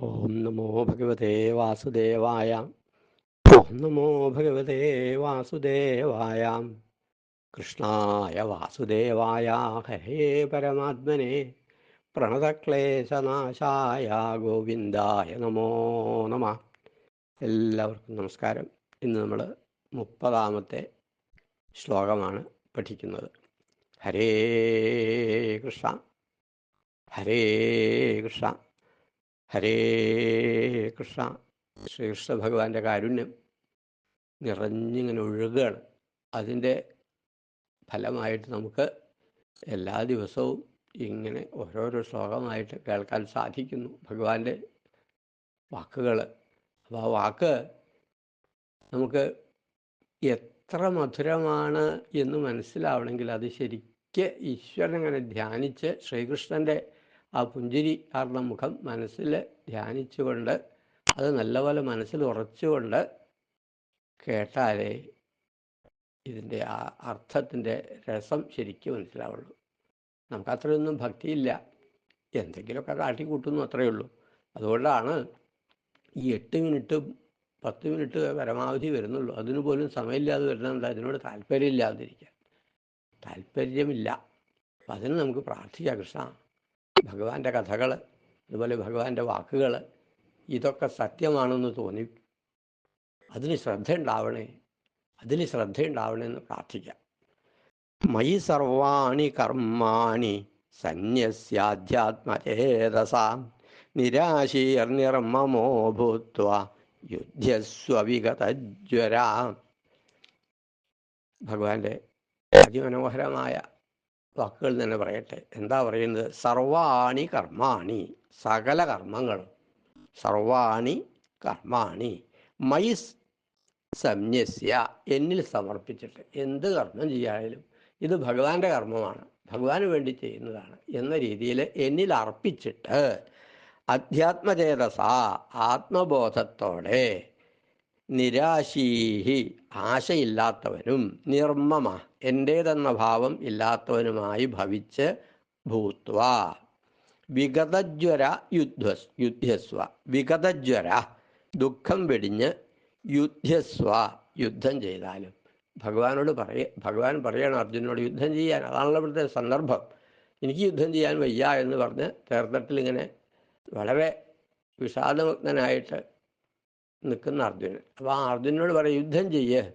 ഓം നമോ ഭഗവതേ വാസുദേവായ. ഓം നമോ ഭഗവതേ വാസുദേവായ. കൃഷ്ണായ വാസുദേവായ. ഹേ പരമാത്മനെ. പ്രണതക്ലേശനാശായ. ഗോവിന്ദായ നമോ നമ. എല്ലാവർക്കും നമസ്കാരം. ഇന്ന് നമ്മൾ മുപ്പതാമത്തെ ശ്ലോകമാണ് പഠിക്കുന്നത്. ഹരേ കൃഷ്ണ. ഹരേ കൃഷ്ണ. ഹരേ കൃഷ്ണ. ശ്രീകൃഷ്ണ ഭഗവാന്റെ കാരുണ്യം നിറഞ്ഞിങ്ങനെ ഒഴുകുകയാണ്. അതിന്റെ ഫലമായിട്ട് നമുക്ക് എല്ലാ ദിവസവും ഇങ്ങനെ ഓരോരോ ശ്ലോകമായിട്ട് കേൾക്കാൻ സാധിക്കുന്നു. ഭഗവാന്റെ വാക്കുകൾ അപ്പോൾ ആ വാക്ക് നമുക്ക് എത്ര മധുരമാണ് എന്ന് മനസ്സിലാവണമെങ്കിൽ അത് ശരിക്ക് ഈശ്വരൻ അങ്ങനെ ധ്യാനിച്ച് ശ്രീകൃഷ്ണന്റെ ആ പുഞ്ചിരി ആർന്ന മുഖം മനസ്സിൽ ധ്യാനിച്ചുകൊണ്ട് അത് നല്ലപോലെ മനസ്സിൽ ഉറച്ചുകൊണ്ട് കേട്ടാലേ ഇതിന്റെ ആ അർത്ഥത്തിന്റെ രസം ശരിക്കും മനസ്സിലാവുള്ളൂ. നമുക്ക് അത്രയൊന്നും ഭക്തിയില്ല. എന്തെങ്കിലുമൊക്കെ കാട്ടിക്കൂട്ടുന്നു അത്രയേ ഉള്ളൂ. അതുകൊണ്ടാണ് ഈ എട്ട് മിനിറ്റ് പത്ത് മിനിറ്റ് പരമാവധി വരുന്നുള്ളൂ. അതിനു പോലും സമയമില്ലാതെ വരുന്നുണ്ട് അതിനോട് താല്പര്യമില്ലാതിരിക്കാൻ. താല്പര്യമില്ല. അപ്പം അതിന് നമുക്ക് പ്രാർത്ഥിക്കാം കൃഷ്ണ. ഭഗവാന്റെ കഥകൾ അതുപോലെ ഭഗവാന്റെ വാക്കുകൾ ഇതൊക്കെ സത്യമാണെന്ന് തോന്നി. അതിന് ശ്രദ്ധയുണ്ടാവണേ അതിന് ശ്രദ്ധയുണ്ടാവണേ എന്ന് പ്രാർത്ഥിക്കാം. മയി സർവാണി കർമാണി സന്യസ്യാധ്യാത്മചേതസ നിരാശീർനിർമ്മമോ ഭൂത്വ യുദ്ധസ്വവിഗതജ്വര. ഭഗവാന്റെ അതിമനോഹരമായ വാക്കുകൾ തന്നെ പറയട്ടെ. എന്താ പറയുന്നത്? സർവാണി കർമാണി. സകല കർമ്മങ്ങൾ സർവാണി കർമാണി. മൈ സംന്യസ്യ. എന്നിൽ സമർപ്പിച്ചിട്ട് എന്ത് കർമ്മം ചെയ്യായാലും ഇത് ഭഗവാന്റെ കർമ്മമാണ്. ഭഗവാന് വേണ്ടി ചെയ്യുന്നതാണ് എന്ന രീതിയിൽ എന്നിൽ അർപ്പിച്ചിട്ട് അധ്യാത്മചേതസ ആത്മബോധത്തോടെ നിരാശീഹി ആശയില്ലാത്തവനും നിർമ്മമ എന്റേതെന്ന ഭാവം ഇല്ലാത്തവനുമായി ഭവിച്ച് ഭൂത്വ. വിഗതജ്വര യുദ്ധസ് യുദ്ധസ്വ വിഗതജ്വര ദുഃഖം വെടിഞ്ഞ് യുദ്ധസ്വ യുദ്ധം ചെയ്താലും. ഭഗവാനോട് പറയ ഭഗവാൻ പറയണം അർജുനോട് യുദ്ധം ചെയ്യാൻ അതാണല്ലോ ഇവിടുത്തെ സന്ദർഭം. എനിക്ക് യുദ്ധം ചെയ്യാൻ വയ്യ എന്ന് പറഞ്ഞ് തേർത്തട്ടിൽ ഇങ്ങനെ വളരെ വിഷാദമഗ്നനായിട്ട് നിൽക്കുന്ന അർജുനൻ. അപ്പോൾ ആ അർജുനോട് പറയും യുദ്ധം ചെയ്യേ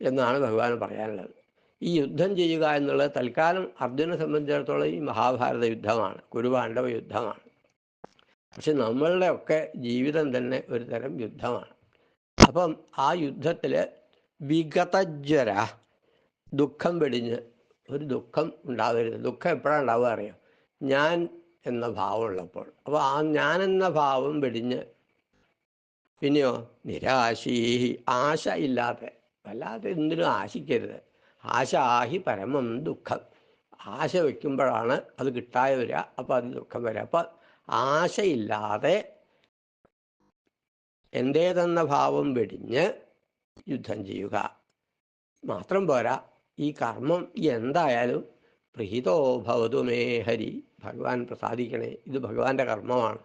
എന്നാണ് ഭഗവാൻ പറയാനുള്ളത്. ഈ യുദ്ധം ചെയ്യുക എന്നുള്ളത് തൽക്കാലം അർജുനെ സംബന്ധിച്ചിടത്തോളം ഈ മഹാഭാരത യുദ്ധമാണ് കുരുപാണ്ഡവ യുദ്ധമാണ്. പക്ഷെ നമ്മളുടെ ഒക്കെ ജീവിതം തന്നെ ഒരു തരം യുദ്ധമാണ്. അപ്പം ആ യുദ്ധത്തിൽ വിഗതജ്വര ദുഃഖം വെടിഞ്ഞ് ഒരു ദുഃഖം ഉണ്ടാവരുത്. ദുഃഖം എപ്പോഴാണ് ഉണ്ടാവുക അറിയാം? ഞാൻ എന്ന ഭാവമുള്ളപ്പോൾ അപ്പോൾ ആ ഞാൻ എന്ന ഭാവം വെടിഞ്ഞ് പിന്നെയോ? നിരാശീ ആശ ഇല്ലാതെ വല്ലാതെ എന്തിനും ആശിക്കരുത്. ആശ ആഹി പരമം ദുഃഖം. ആശ വയ്ക്കുമ്പോഴാണ് അത് കിട്ടാതെ വരിക അപ്പോൾ അത് ദുഃഖം വരിക. അപ്പം ആശയില്ലാതെ എന്തേതെന്ന ഭാവം വെടിഞ്ഞ് യുദ്ധം ചെയ്യുക. മാത്രം പോരാ. ഈ കർമ്മം എന്തായാലും പ്രീതോ ഭവതു മേ ഹരി. ഭഗവാൻ പ്രസാദിക്കണേ. ഇത് ഭഗവാന്റെ കർമ്മമാണ്.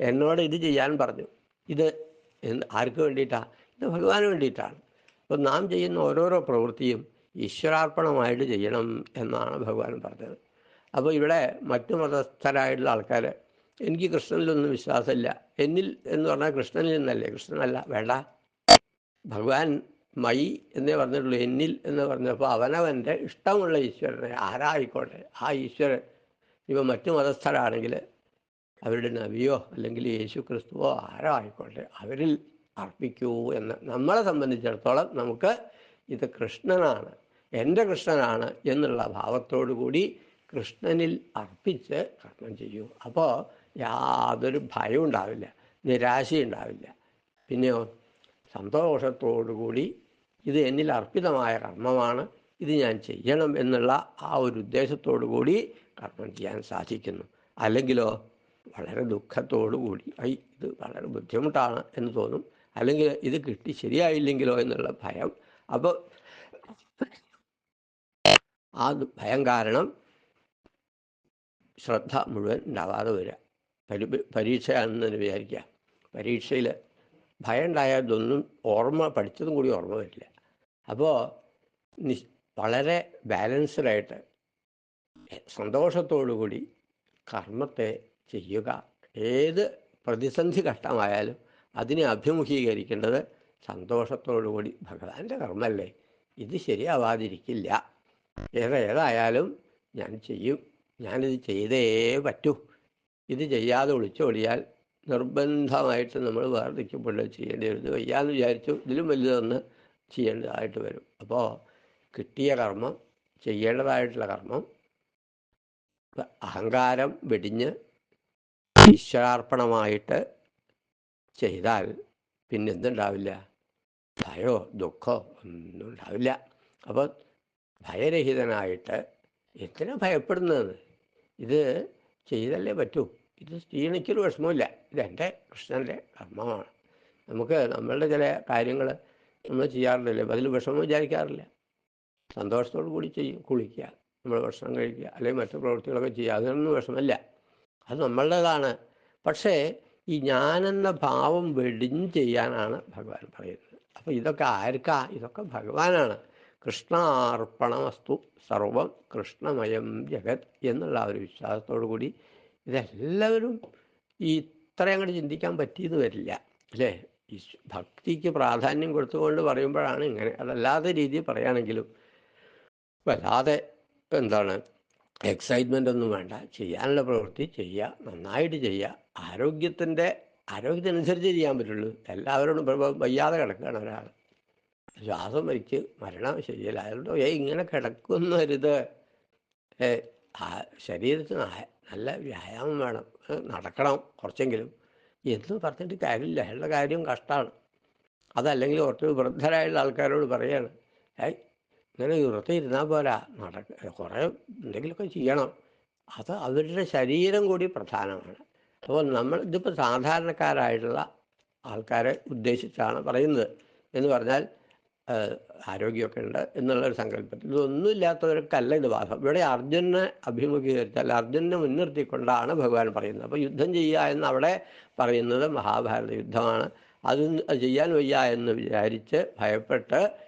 എന്നോട് ഇത് ചെയ്യാൻ പറഞ്ഞു. ഇത് എന്ത് ആർക്ക് വേണ്ടിയിട്ടാണ് ഇത് ഭഗവാന് വേണ്ടിയിട്ടാണ്. അപ്പം നാം ചെയ്യുന്ന ഓരോരോ പ്രവൃത്തിയും ഈശ്വരാർപ്പണമായിട്ട് ചെയ്യണം എന്നാണ് ഭഗവാൻ പറഞ്ഞത്. അപ്പോൾ ഇവിടെ മറ്റു മതസ്ഥരായിട്ടുള്ള ആൾക്കാർ എനിക്ക് കൃഷ്ണനിലൊന്നും വിശ്വാസമില്ല. എന്നിൽ എന്ന് പറഞ്ഞാൽ കൃഷ്ണനിൽ നിന്നല്ലേ? കൃഷ്ണനല്ല വേണ്ട. ഭഗവാൻ മൈ എന്നേ പറഞ്ഞിട്ടുള്ളൂ എന്നിൽ എന്ന് പറഞ്ഞപ്പോൾ അവനവന്റെ ഇഷ്ടമുള്ള ഈശ്വരനെ ആരായിക്കോട്ടെ? ആ ഈശ്വരൻ. ഇപ്പോൾ മറ്റു മതസ്ഥരാണെങ്കിൽ അവരുടെ നബിയോ അല്ലെങ്കിൽ യേശു ക്രിസ്തുവോ ആരോ ആയിക്കോട്ടെ അവരിൽ അർപ്പിക്കൂ എന്ന്. നമ്മളെ സംബന്ധിച്ചിടത്തോളം നമുക്ക് ഇത് കൃഷ്ണനാണ് എന്റെ കൃഷ്ണനാണ് എന്നുള്ള ഭാവത്തോടു കൂടി കൃഷ്ണനിൽ അർപ്പിച്ച് കർമ്മം ചെയ്യൂ. അപ്പോൾ യാതൊരു ഭയവും ഉണ്ടാവില്ല നിരാശയുണ്ടാവില്ല പിന്നെയോ സന്തോഷത്തോടുകൂടി ഇത് എന്നിൽ അർപ്പിതമായ കർമ്മമാണ് ഇത് ഞാൻ ചെയ്യണം എന്നുള്ള ആ ഒരു ഉദ്ദേശത്തോടു കൂടി കർമ്മം ചെയ്യാൻ സാധിക്കുന്നു. അല്ലെങ്കിലോ വളരെ ദുഃഖത്തോടു കൂടി ഐ ഇത് വളരെ ബുദ്ധിമുട്ടാണ് എന്ന് തോന്നും. അല്ലെങ്കിൽ ഇത് കിട്ടി ശരിയായില്ലെങ്കിലോ എന്നുള്ള ഭയം. അപ്പോൾ ആ ഭയം കാരണം ശ്രദ്ധ മുഴുവൻ ഉണ്ടാവാതെ വരിക പരി പരീക്ഷയാണെന്ന് വിചാരിക്കുക പരീക്ഷയിൽ ഭയം ഉണ്ടായാൽ ഇതൊന്നും ഓർമ്മ പഠിച്ചതും കൂടി ഓർമ്മ വരില്ല. അപ്പോൾ നി വളരെ ബാലൻസ്ഡായിട്ട് സന്തോഷത്തോടു കൂടി കർമ്മത്തെ ചെയ്യുക. ഏത് പ്രതിസന്ധി ഘട്ടമായാലും അതിനെ അഭിമുഖീകരിക്കേണ്ടത് സന്തോഷത്തോടുകൂടി ഭഗവാന്റെ കർമ്മല്ലേ. ഇത് ശരിയാവാതിരിക്കില്ല. ഏറെ ഏതായാലും ഞാൻ ചെയ്യും. ഞാനിത് ചെയ്തേ പറ്റൂ. ഇത് ചെയ്യാതെ ഒളിച്ചോടിയാൽ നിർബന്ധമായിട്ട് നമ്മൾ വേർതിക്കപ്പെട്ട് ചെയ്യേണ്ടി വരും. വയ്യാന്ന് വിചാരിച്ചു ഇതിലും വലുതൊന്ന് ചെയ്യേണ്ടതായിട്ട് വരും. അപ്പോൾ കിട്ടിയ കർമ്മം ചെയ്യേണ്ടതായിട്ടുള്ള കർമ്മം അഹങ്കാരം വെടിഞ്ഞ് ഈശ്വരാർപ്പണമായിട്ട് ചെയ്താൽ പിന്നെ എന്തുണ്ടാവില്ല? ഭയോ ദുഃഖമോ ഒന്നും ഉണ്ടാവില്ല. അപ്പോൾ ഭയരഹിതനായിട്ട് എന്തിനാ ഭയപ്പെടുന്നത്? ഇത് ചെയ്തല്ലേ പറ്റൂ? ഇത് ക്ഷീണിക്കൊരു വിഷമമില്ല ഇതെന്റെ കൃഷ്ണന്റെ കർമ്മമാണ്. നമുക്ക് നമ്മളുടെ ചില കാര്യങ്ങൾ നമ്മൾ ചെയ്യാറില്ലല്ലോ. അതിൽ വിഷമം വിചാരിക്കാറില്ല. സന്തോഷത്തോടു കൂടി ചെയ്യും കുളിക്കുക നമ്മൾ ഭക്ഷണം കഴിക്കുക അല്ലെങ്കിൽ മറ്റു പ്രവൃത്തികളൊക്കെ ചെയ്യുക. അതിനൊന്നും വിഷമമില്ല. അത് നമ്മളുടേതാണ്. പക്ഷേ ഈ ഞാനെന്ന ഭാവം വെടിഞ്ഞ് ചെയ്യാനാണ് ഭഗവാൻ പറയുന്നത്. അപ്പോൾ ഇതൊക്കെ ആർക്കാ? ഇതൊക്കെ ഭഗവാനാണ്. കൃഷ്ണാർപ്പണമസ്തു സർവം കൃഷ്ണമയം ജഗത് എന്നുള്ള ഒരു വിശ്വാസത്തോടു കൂടി ഇതെല്ലാവരും ഈ ഇത്ര അങ്ങോട്ട് ചിന്തിക്കാൻ പറ്റിയെന്ന് വരില്ല അല്ലേ? ഭക്തിക്ക് പ്രാധാന്യം കൊടുത്തുകൊണ്ട് പറയുമ്പോഴാണ് ഇങ്ങനെ. അതല്ലാത്ത രീതിയിൽ പറയുകയാണെങ്കിലും വല്ലാതെ എന്താണ് എക്സൈറ്റ്മെന്റ് ഒന്നും വേണ്ട. ചെയ്യാനുള്ള പ്രവൃത്തി ചെയ്യുക. നന്നായിട്ട് ചെയ്യുക. ആരോഗ്യത്തിന്റെ ആരോഗ്യത്തിനനുസരിച്ച് ചെയ്യാൻ പറ്റുള്ളൂ. എല്ലാവരോടും വയ്യാതെ കിടക്കുകയാണ് ഒരാൾ ശ്വാസം വലിച്ച് മരണം ശരിയല്ല. അതുകൊണ്ട് ഏ ഇങ്ങനെ കിടക്കുന്നരുത് ശരീരത്തിന് നല്ല വ്യായാമം വേണം. നടക്കണം കുറച്ചെങ്കിലും. എന്ന് പറഞ്ഞിട്ട് കാര്യമില്ല. അയാളുടെ കാര്യം കഷ്ടമാണ്. അതല്ലെങ്കിൽ കുറച്ച് വൃദ്ധരായുള്ള ആൾക്കാരോട് പറയാണ്. ഏയ് ഇങ്ങനെ വെറുതെ ഇരുന്നാൽ പോരാ. നടക്ക കുറേ എന്തെങ്കിലുമൊക്കെ ചെയ്യണം. അത് അവരുടെ ശരീരം കൂടി പ്രധാനമാണ്. അപ്പോൾ നമ്മൾ ഇതിപ്പോൾ സാധാരണക്കാരായിട്ടുള്ള ആൾക്കാരെ ഉദ്ദേശിച്ചാണ് പറയുന്നത്. എന്ന് പറഞ്ഞാൽ ആരോഗ്യമൊക്കെ ഉണ്ട് എന്നുള്ളൊരു സങ്കല്പത്തിൽ. ഇതൊന്നും ഇല്ലാത്തവർക്കല്ല ഇത് വാസം ഇവിടെ അർജുനെ അഭിമുഖീകരിച്ചാൽ അർജുനെ മുൻനിർത്തിക്കൊണ്ടാണ് ഭഗവാൻ പറയുന്നത്. അപ്പോൾ യുദ്ധം ചെയ്യുക എന്ന് അവിടെ പറയുന്നത് മഹാഭാരത യുദ്ധമാണ്. അത് ചെയ്യാൻ വയ്യ എന്ന് വിചാരിച്ച് ഭയപ്പെട്ട്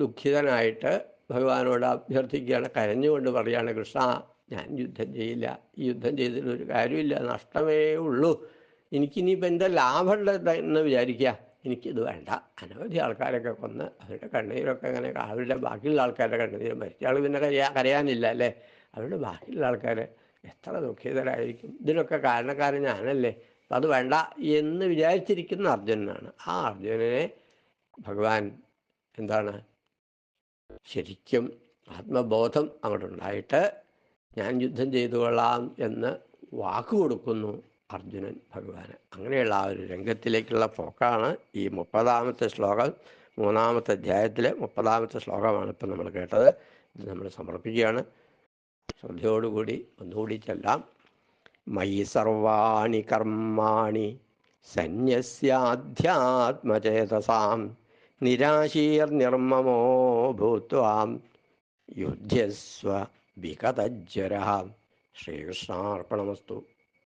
ദുഃഖിതനായിട്ട് ഭഗവാനോട് അഭ്യർത്ഥിക്കുകയാണ്. കരഞ്ഞുകൊണ്ട് പറയുകയാണ് കൃഷ്ണ ഞാൻ യുദ്ധം ചെയ്യില്ല. ഈ യുദ്ധം ചെയ്തിട്ട് ഒരു കാര്യമില്ല. നഷ്ടമേ ഉള്ളൂ. എനിക്കിനിയിപ്പോൾ എന്റെ ലാഭമുള്ളത് എന്ന് വിചാരിക്കുക? എനിക്കിത് വേണ്ട. അനവധി ആൾക്കാരൊക്കെ കൊന്ന് അവരുടെ കണ്ണീരൊക്കെ അങ്ങനെ അവരുടെ ബാക്കിയുള്ള ആൾക്കാരുടെ കണ്ണീര് മരിച്ച ആൾ പിന്നെ കരയാ കരയാനില്ല അല്ലേ? അവരുടെ ബാക്കിയുള്ള ആൾക്കാർ എത്ര ദുഃഖിതരായിരിക്കും. ഇതിനൊക്കെ കാരണക്കാരൻ ഞാനല്ലേ. അപ്പം അത് വേണ്ട എന്ന് വിചാരിച്ചിരിക്കുന്ന അർജുനനാണ്. ആ അർജുനനെ ഭഗവാൻ എന്താണ് ശരിക്കും ആത്മബോധം അങ്ങോട്ടുണ്ടായിട്ട് ഞാൻ യുദ്ധം ചെയ്തുകൊള്ളാം എന്ന് വാക്ക് കൊടുക്കുന്നു അർജുനൻ ഭഗവാന്. അങ്ങനെയുള്ള ആ ഒരു രംഗത്തിലേക്കുള്ള പോക്കാണ് ഈ മുപ്പതാമത്തെ ശ്ലോകം മൂന്നാമത്തെ അധ്യായത്തിലെ മുപ്പതാമത്തെ ശ്ലോകമാണ് ഇപ്പം നമ്മൾ കേട്ടത്. ഇത് നമ്മൾ സമർപ്പിക്കുകയാണ്. ശ്രദ്ധയോടുകൂടി ഒന്നുകൂടി ചെല്ലാം. മയി സർവാണി കർമാണി സന്യസ്യാധ്യാത്മചേതസാം. നിരാശീർനിർമ്മമോ ഭൂത്വാം യുദ്ധ്യസ്വ വികതജ്വര. ശ്രീകൃഷ്ണാർപ്പണമസ്തു.